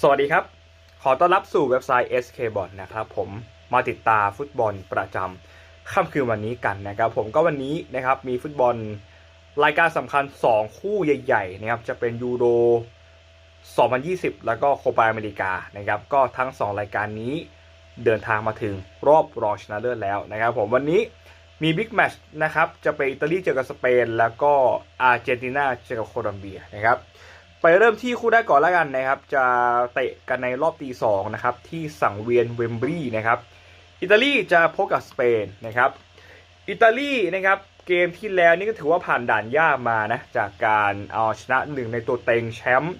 สวัสดีครับ ขอต้อนรับสู่เว็บไซต์ SKBOT นะครับผมมาติดตาฟุตบอลประจำค่ำคืนวันนี้กันนะครับ ผมก็วันนี้นะครับมีฟุตบอลรายการสำคัญ 2 คู่ใหญ่ๆนะครับจะเป็นยูโร 2020 แล้วก็โคปาอเมริกานะครับก็ทั้ง 2 รายการนี้เดินทางมาถึงรอบรองชนะเลิศแล้วนะครับ ผมวันนี้มีบิ๊กแมชนะครับจะเป็นอิตาลีเจอกับสเปน แล้วก็อาร์เจนตินาเจอกับโคลอมเบียนะครับ ไปเริ่มที่คู่แรกก่อนแล้วกันนะครับ จะเตะกันในรอบตีสองนะครับที่สังเวียนเวมบรีนะครับ อิตาลีจะพบกับสเปนนะครับ อิตาลีนะครับเกมที่แล้วนี่ก็ถือว่าผ่านด่านยากมานะจากการเอาชนะหนึ่งในตัวเต็งแชมป์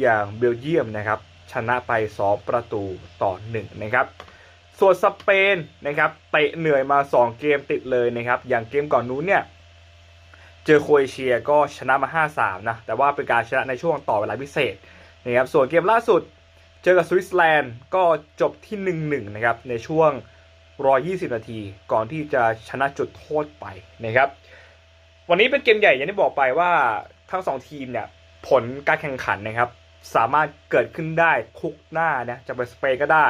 อย่างเบลเยียมนะครับชนะไป 2 ประตูต่อ1นะครับส่วนสเปนนะครับเตะเหนื่อยมา 2 เกมติดเลยนะครับอย่างเกมก่อนนู้นเนี่ย เจอโครเอเชียก็ชนะมา 5-3 นะ แต่ว่าเป็นการชนะในช่วงต่อเวลาพิเศษนะครับ ส่วนเกมล่าสุดเจอกับสวิตเซอร์แลนด์ก็จบที่ 1-1 นะครับ ในช่วง 120 นาที ก่อนที่จะชนะจุดโทษไปนะครับ วันนี้เป็นเกมใหญ่อย่างที่บอกไปว่าทั้งสองทีมเนี่ยผลการแข่งขันนะครับ สามารถเกิดขึ้นได้ทุกหน้านะ จะเป็นสเปนก็ได้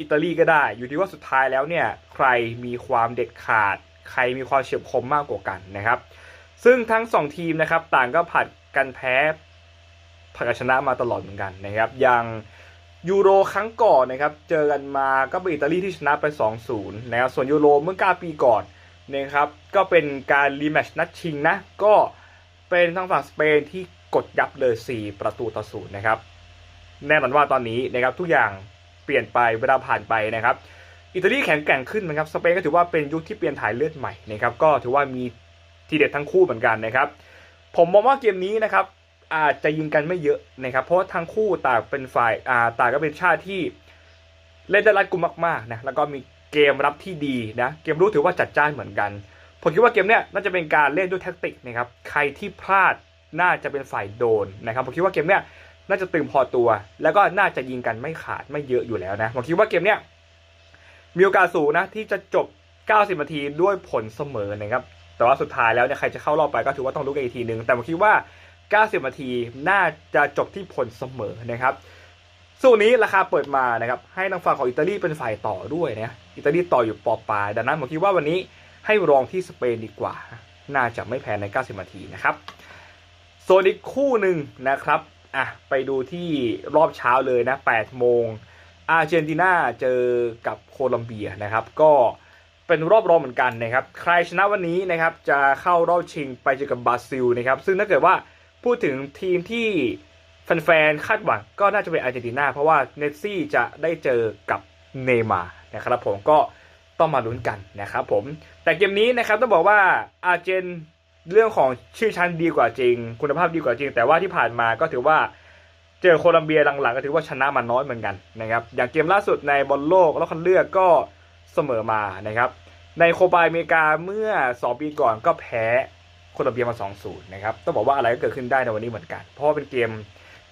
อิตาลีก็ได้ อยู่ที่ว่าสุดท้ายแล้วเนี่ยใครมีความเด็ดขาด ใครมีความเฉียบคมมากกว่ากันนะครับ ซึ่งทั้งสองทีมนะครับต่างก็ผัดกันแพ้ผัดกันชนะมาตลอดเหมือนกันนะครับอย่างยูโรครั้งก่อนนะครับเจอกันมาก็เป็นอิตาลีที่ชนะไป 2-0นะครับส่วนยูโรเมื่อ9ปีก่อนนะครับก็เป็นการรีแมชนัดชิงนะก็เป็นทางฝั่งสเปนที่กดยับเลย 4 ประตูต่อศูนย์นะครับแน่นอนว่าตอนนี้นะครับทุกอย่างเปลี่ยนไปเวลาผ่านไปนะครับอิตาลีแข็งแกร่งขึ้นนะครับสเปนก็ถือว่าเป็นยุคที่เปลี่ยนถ่ายเลือดใหม่นะครับก็ถือว่ามี ทีเด็ดทั้งคู่เหมือนกันนะครับ ผมมองว่าเกมนี้นะครับอาจจะยิงกันไม่เยอะนะครับ เพราะว่าทั้งคู่ต่างเป็นฝ่ายอ่าต่างก็เป็นชาติที่เล่นได้รัดกุมมากๆนะแล้วก็มีเกมรับที่ดีนะเกมรู้ถือว่าจัดจ้านเหมือนกันผมคิดว่าเกมเนี้ยน่าจะเป็นการเล่นด้วยแท็กติกนะครับใครที่พลาดน่าจะเป็นฝ่ายโดนนะครับผมคิดว่าเกมเนี้ยน่าจะตึงพอตัว แล้วก็น่าจะยิงกันไม่ขาดไม่เยอะอยู่แล้วนะผมคิดว่าเกมเนี้ยมีโอกาสสูงนะที่จะจบ 90นาทีด้วยผลเสมอนะครับ แต่ว่าสุดท้ายแล้วเนี่ยใครจะเข้ารอบไปก็ถือว่าต้องรู้กันอีกทีนึง แต่ผมคิดว่า 90 นาทีน่าจะจบที่ผลเสมอนะครับส่วนนี้ราคาเปิดมานะครับให้ทางฝั่งของอิตาลีเป็นฝ่ายต่อด้วยนะอิตาลีต่ออยู่ปอปลายดังนั้นผมคิดว่าวันนี้ให้รองที่สเปนดีกว่า น่าจะไม่แพ้ใน 90 นาทีนะครับส่วนอีกคู่หนึ่งนะครับอะไปดูที่รอบเช้าเลยนะ 8 โมงอาร์เจนตินาเจอกับโคลอมเบียนะครับ ก็ เป็นรอบรองเหมือนกันนะครับ ใครชนะวันนี้นะครับจะเข้ารอบชิงไปเจอกับบราซิลนะครับซึ่งถ้าเกิดว่าพูดถึงทีมที่แฟนๆคาดหวังก็น่าจะเป็นอาร์เจนตินาเพราะว่าเนซี่จะได้เจอกับเนมานะครับผมก็ต้องมาลุ้นกันนะครับผมแต่เกมนี้นะครับต้องบอกว่าอาร์เจนเรื่องของชื่อชั้นดีกว่าจริง คุณภาพดีกว่าจริง แต่ว่าที่ผ่านมาก็ถือว่าเจอโคลัมเบียหลังๆ ก็ถือว่าชนะมาน้อยเหมือนกันนะครับอย่างเกมล่าสุดในบอลโลกแล้วคันเลือกก็ เสมอมานะครับ ในโคปาอเมริกาเมื่อ 2 ปีก่อนก็แพ้โคลอมเบียมา 2-0 นะครับ ต้องบอกว่าอะไรก็เกิดขึ้นได้ในวันนี้เหมือนกัน เพราะว่าเป็นเกม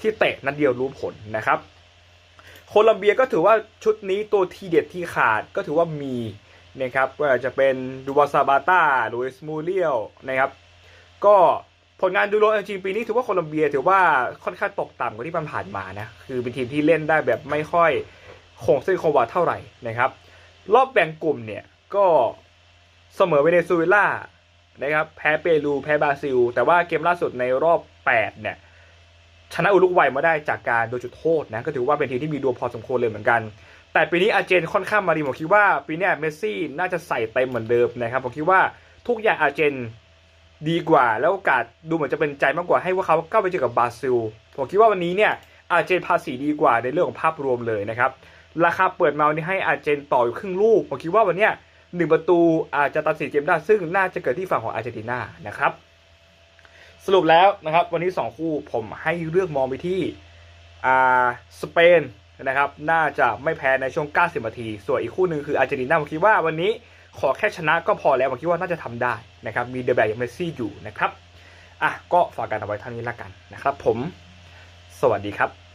ที่เตะนัดเดียวรู้ผลนะครับโคลอมเบียก็ถือว่าชุดนี้ตัวทีเด็ดที่ขาดก็ถือว่ามีนะครับว่าจะเป็นดูบาซาบาตาลุยส์มูเรียลนะครับ ก็ผลงานดูโรจริงปีนี้ถือว่าโคลอมเบียถือว่าค่อนข้างตกต่ำกว่าที่ผ่านมานะ คือเป็นทีมที่เล่นได้แบบไม่ค่อยคงเส้นคงวาเท่าไหร่นะครับ รอบแบ่งกลุ่มเนี่ยก็เสมอเวเนซุเอลานะครับแพ้เปรูแพ้บราซิล แต่ว่าเกมล่าสุดในรอบ8เนี่ยชนะอุรุกวัยมาได้จากการโดนจุดโทษนะก็ถือว่าเป็นทีมที่มีดวงพอสมควรเลยเหมือนกัน แต่ปีนี้อาร์เจนค่อนข้างมาดีผมคิดว่าปีนี้เมสซี่น่าจะใส่เต็มเหมือนเดิมนะครับผมคิดว่าทุกอย่างอาร์เจนดีกว่า แล้วโอกาสดูเหมือนจะเป็นใจมากกว่าให้ว่าเขาก้าวไปเจอกับบราซิลผมคิดว่าวันนี้เนี่ยอาร์เจนภาษีดีกว่าในเรื่องของภาพรวมเลยนะครับ ราคาเปิดมาวันนี้ให้อาร์เจนต่ออยู่ครึ่งลูก ผมคิดว่าวันเนี้ยหนึ่งประตูอาจจะตัดสินเกมได้ ซึ่งน่าจะเกิดที่ฝั่งของอาร์เจนตินานะครับ สรุปแล้วนะครับ วันนี้ 2 คู่ผมให้เลือกมองไปที่อ่าสเปนนะครับ น่าจะไม่แพ้ในช่วง 90 นาที ส่วนอีกคู่หนึ่งคืออาร์เจนตินาผมคิดว่าวันนี้ขอแค่ชนะก็พอแล้วผมคิดว่าน่าจะทำได้นะครับ มีเดอะแบกย่างเมสซี่อยู่นะครับ อะก็ฝากกันเอาไว้เท่านี้ละกันนะครับ ผม สวัสดีครับ